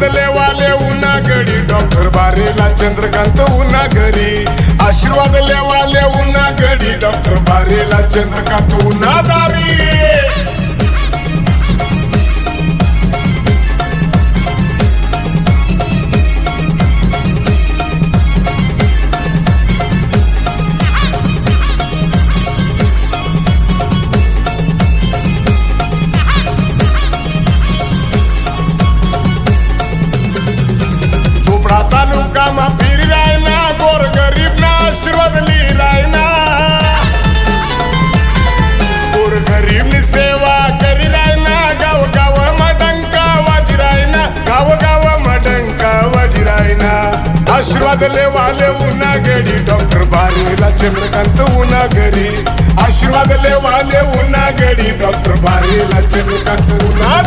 बदले वाले उन्हा गडी डॉक्टर बारेला चंद्रकांत उन्हा घरी आशीर्वाद लेवाले उन्हा गडी डॉक्टर बारेला चंद्रकांत उन्हा दारी लेवाले उन्हागडी डॉक्टर बारीला चंद्रकांत उन्हागडी आशीर्वाद लेवाले उन्हागडी डॉक्टर बारीला चंद्रकांत उन्हा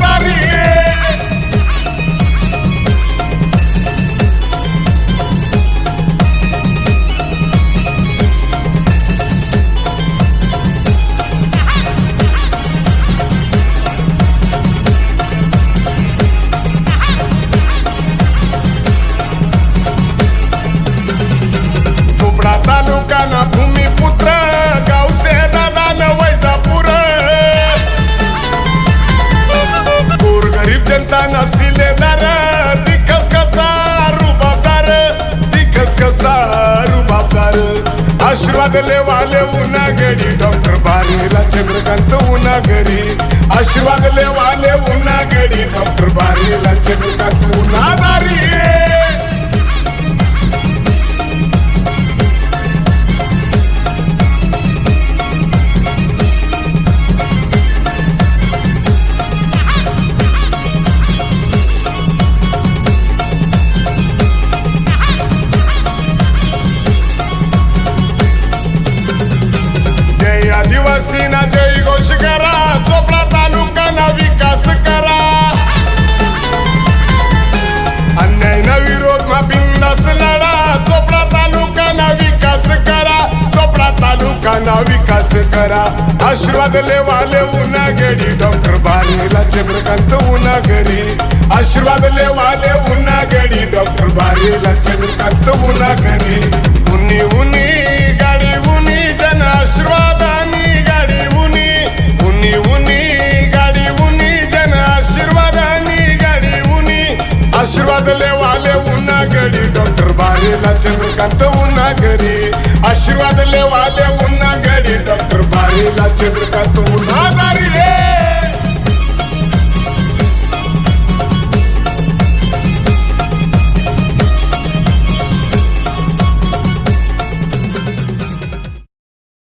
आशीर्वाद लेवाले उन्हा गडी डॉक्टर बारेला चंद्रकांत उन्हा घरी आशीर्वाद लेवाले उन्हा गडी डॉक्टर बारेला चंद्रकांत उन्हा तालुका ना विकास करा. आशीर्वाद लेवाले उन्हा डॉक्टर बारेला चंद्रकांत उन्हा घरी आशीर्वाद लेवाले उन्हा गडी डॉक्टर बारेला चंद्रकांत उन्हा घरी उन्नी उन्नी गाडी उन्नी जन आशीर्वादानी गाडी उन्नी उन्नी उन्नी गाडी उन्नी जन आशीर्वादानी गाडी उन्नी आशीर्वाद लेवाले उन्हा गडी डॉक्टर बारेला चंद्रकांत उन्हा घरी आशीर्वाद लेवाले उन्हा गडी डॉक्टर बारेला चंद्रकांत उन्हा